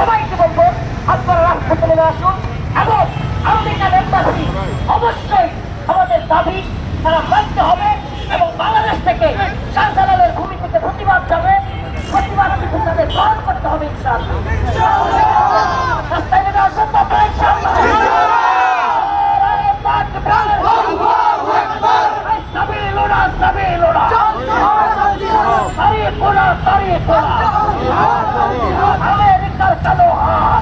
সবাইকে বলব, আপনারা নেমে আসুন, এবং আমেরিকান এম্বাসি অবশ্যই আমাদের দাবি তারা মানতে হবে এবং বাংলাদেশ থেকে শাহজালালের ভূমি থেকে প্রতিবাদ যাবে প্রতিবাদ কিন্তু তাদের পালন করতে হবে রাস্তায় নেমে আসুন তো আপনারা ইনশাআল্লাহ সাবিলুনা সাবিলুনা তারিকুনা তারিকুনা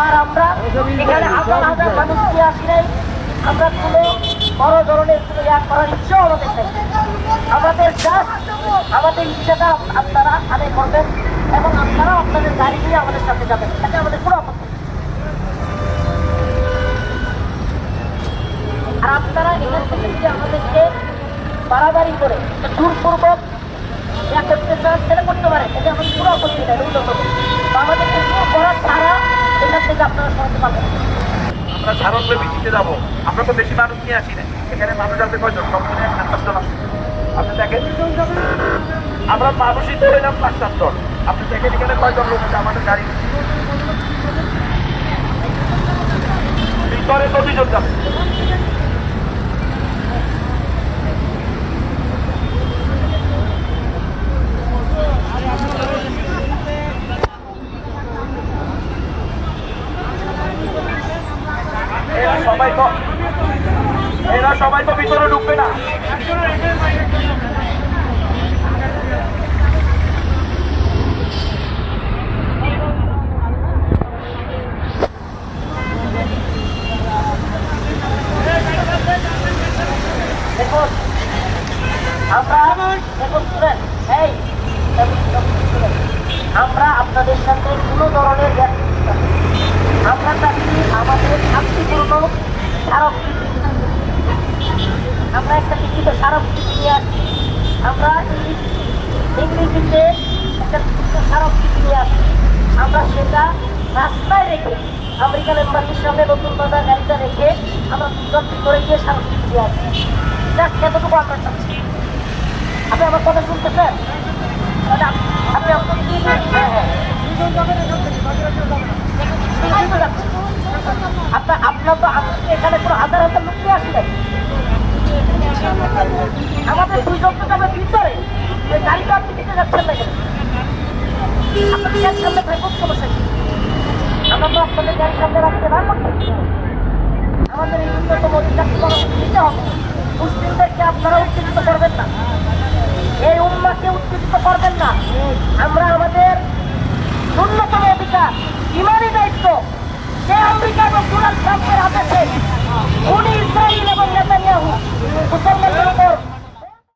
আর আমরা এখানে হাজার হাজার মানুষকে আসি নাই আমরা কোনো বড় ধরনের কোনো ইয়া করার ইচ্ছেও আমাদের নেই। আমাদের জাস্ট আমাদের ইচ্ছাটা আপনারা আদায় করবেন এবং আপনারা আপনাদের গাড়ি নিয়ে আমাদের সাথে যাবেন এটাতে আমাদের কোনো আপত্তি নেই। আর আপনারা এখান থেকে যদি আমাদেরকে বাড়াবাড়ি করে জোরপূর্বক ইয়া করতে করতে এটা আমাদের কোনো আপত্তি নেই এগুলো করতে। তো আমাদেরকে করার ছাড়া এখান থেকে আপনারা পারবেন আমরা ভিত্তিতে যাব। আমরা তো বেশি মানুষ নিয়ে না এখানে মানুষ। আপনি দেখেন, আমরা মানুষই আপনি দেখেন এখানে কয়জন লোক আছে আমাদের গাড়ি। ভিতরে তো যাবে এরা সবাই তো এরা সবাই তো ভিতরে ঢুকবে না। আমরা আপনাদের সাথে কোনো ধরনের আমরা চাচ্ছি আমাদের শান্তিপূর্ণ স্মারকলিপি আমরা একটা লিখিত স্মারকলিপি নিয়ে আসছি। আমরা ইংরেজিতে একটা লিখিত স্মারকলিপি নিয়ে আসছি। আমরা সেটা রাস্তায় রেখে, আমেরিকান এম্বাসির সামনে নতুন বাজার গাড়িটা রেখে আমরা দুজন করে গিয়ে স্মারকলিপি দিয়ে আসছি। জাস্ট এতটুকু আমরা চাচ্ছি। আপনি আমার কথা শুনতেছেন? আপনি আপনার হ্যাঁ হ্যাঁ। এই আপনার আপনার তো আপনি তো এখানে কোনো হাজার হাজার লোক নিয়ে আসলেন আমাদের দুইজন তো যাবে ভিতরে ওই গাড়িটা আপনি দিতে যাচ্ছেন না কেন আপনাদের গাড়ির সামনে থাকুন সমস্যা আমরা। আমাদের এই মুসলিমদেরকে আপনারা উত্তেজিত করবেন না। এই উম্মাকে উত্তেজিত করবেন না আমরা আমাদের ন্যূনতম অধিকার। ইমানি দায়িত্ব। যে আমেরিকা এবং ডোনাল্ড ট্রাম্পের হাতে